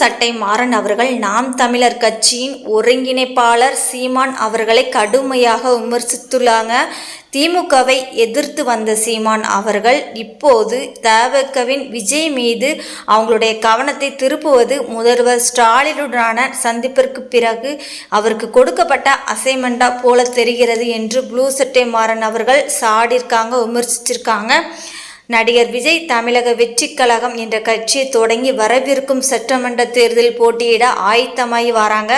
சட்டை மாறன் அவர்கள் நாம் தமிழர் கட்சியின் ஒருங்கிணைப்பாளர் சீமான் அவர்களை கடுமையாக விமர்சித்துள்ளாங்க. திமுகவை எதிர்த்து வந்த சீமான் அவர்கள் இப்போது தவகவின் விஜய் மீது அவங்களுடைய கவனத்தை திருப்புவது முதல்வர் ஸ்டாலினுடனான சந்திப்பிற்கு பிறகு அவருக்கு கொடுக்கப்பட்ட அசைன்மெண்டா போல தெரிகிறது என்று ப்ளூ சட்டை மாறன் அவர்கள் சாடியிருக்காங்க விமர்சிச்சிருக்காங்க. நடிகர் விஜய் தமிழக வெற்றி கழகம் என்ற கட்சியை தொடங்கி வரவிருக்கும் சட்டமன்ற தேர்தலில் போட்டியிட ஆயத்தமாகி வராங்க.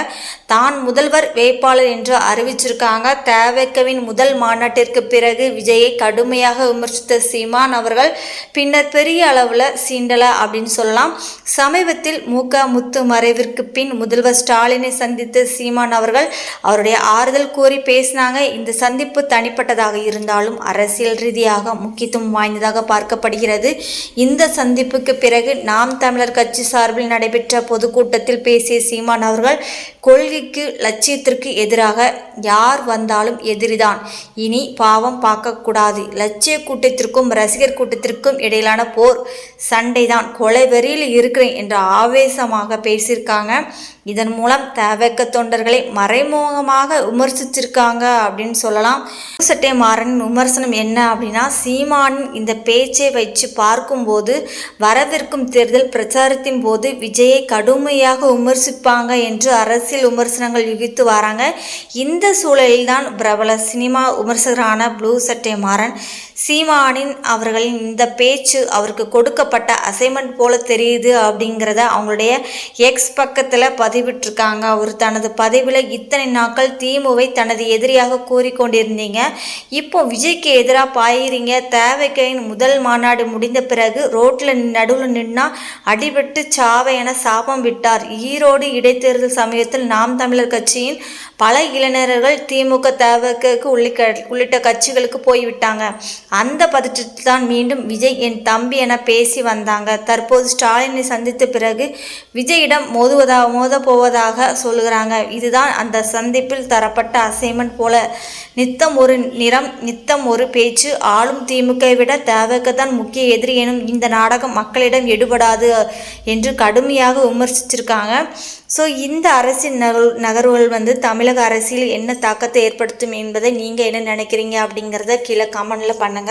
தான் முதல்வர் வேட்பாளர் என்று அறிவிச்சிருக்காங்க. தேவைக்கவின் முதல் மாநாட்டிற்கு பிறகு விஜயை கடுமையாக விமர்சித்த சீமான் அவர்கள் பின்னர் பெரிய அளவில் சீண்டல அப்படின்னு சொல்லலாம். சமீபத்தில் மூக முத்து மறைவிற்கு பின் முதல்வர் ஸ்டாலினை சந்தித்த சீமான் அவர்கள் அவருடைய ஆறுதல் கூறி பேசினாங்க. இந்த சந்திப்பு தனிப்பட்டதாக இருந்தாலும் அரசியல் ரீதியாக முக்கியத்துவம் வாய்ந்ததாக பார்க்கப்படுகிறது. இந்த சந்திப்புக்கு பிறகு நாம் தமிழர் கட்சி சார்பில் நடைபெற்ற பொதுக்கூட்டத்தில் பேசிய சீமான் அவர்கள் கொள்கைக்கு லட்சியத்திற்கு எதிராக யார் வந்தாலும் எதிரிதான். இனி பாவம் பார்க்கக்கூடாது. லட்சிய கூட்டத்திற்கும் ரசிகர் கூட்டத்திற்கும் இடையிலான போர் சண்டைதான். கொலை வெறியில் இருக்கிறேன் என்ற ஆவேசமாக பேசியிருக்காங்க. இதன் மூலம் தவக்க தொண்டர்களை மறைமுகமாக விமர்சிச்சிருக்காங்க அப்படின்னு சொல்லலாம். சட்டை மாறனின் விமர்சனம் என்ன அப்படின்னா சீமானின் இந்த பேச்சை வச்சு பார்க்கும்போது வரவிருக்கும் தேர்தல் பிரச்சாரத்தின் போது விஜயை கடுமையாக விமர்சிப்பாங்க என்று அரசு அரசியல் விமர்சனங்கள் யுகித்து வராங்க. இந்த சூழலில்தான் பிரபல சினிமா விமர்சகரான ப்ளூ சட்டை மாறன் சீமானின் அவர்களின் இந்த பேச்சு அவருக்கு கொடுக்கப்பட்ட அசைன்மெண்ட் போல தெரியுது அப்படிங்கிறத அவங்களுடைய எக்ஸ் பக்கத்தில் பதிவிட்டிருக்காங்க. அவர் தனது பதிவில் இத்தனை நாட்கள் திமுவை தனது எதிரியாக கூறிக்கொண்டிருந்தீங்க. இப்போ விஜய்க்கு எதிராக பாயிறீங்க. தேவைக்கையின் முதல் மாநாடு முடிந்த பிறகு ரோட்டில் நடுவில் நின்னா அடிபட்டு சாவை என சாபம் விட்டார். ஈரோடு இடைத்தேர்தல் சமயத்தில் நாம் தமிழர் கட்சியின் பல இளைஞர்கள் திமுக தேவக்கு உள்ளிட்ட உள்ளிட்ட கட்சிகளுக்கு போய்விட்டாங்க. அந்த பதற்றத்தில் தான் மீண்டும் விஜய் என் தம்பி என பேசி வந்தாங்க. தற்போது ஸ்டாலினை சந்தித்த பிறகு விஜயிடம் மோதுவதாக மோத போவதாக சொல்லுகிறாங்க. இதுதான் அந்த சந்திப்பில் தரப்பட்ட அசைன்மெண்ட் போல. நித்தம் ஒரு நிறம் நித்தம் ஒரு பேச்சு. ஆளும் திமுகவை விட தேவைக்கு தான் முக்கிய எதிரி எனும் இந்த நாடகம் மக்களிடம் எடுபடாது என்று கடுமையாக விமர்சிச்சிருக்காங்க. ஸோ இந்த அரசின் நகர் நகர்வுகள் வந்து தமிழக அரசியல் என்ன தாக்கத்தை ஏற்படுத்தும் என்பதை நீங்கள் என்ன நினைக்கிறீங்க அப்படிங்கிறத கீழே கமெண்டில் பண்ணுங்கள்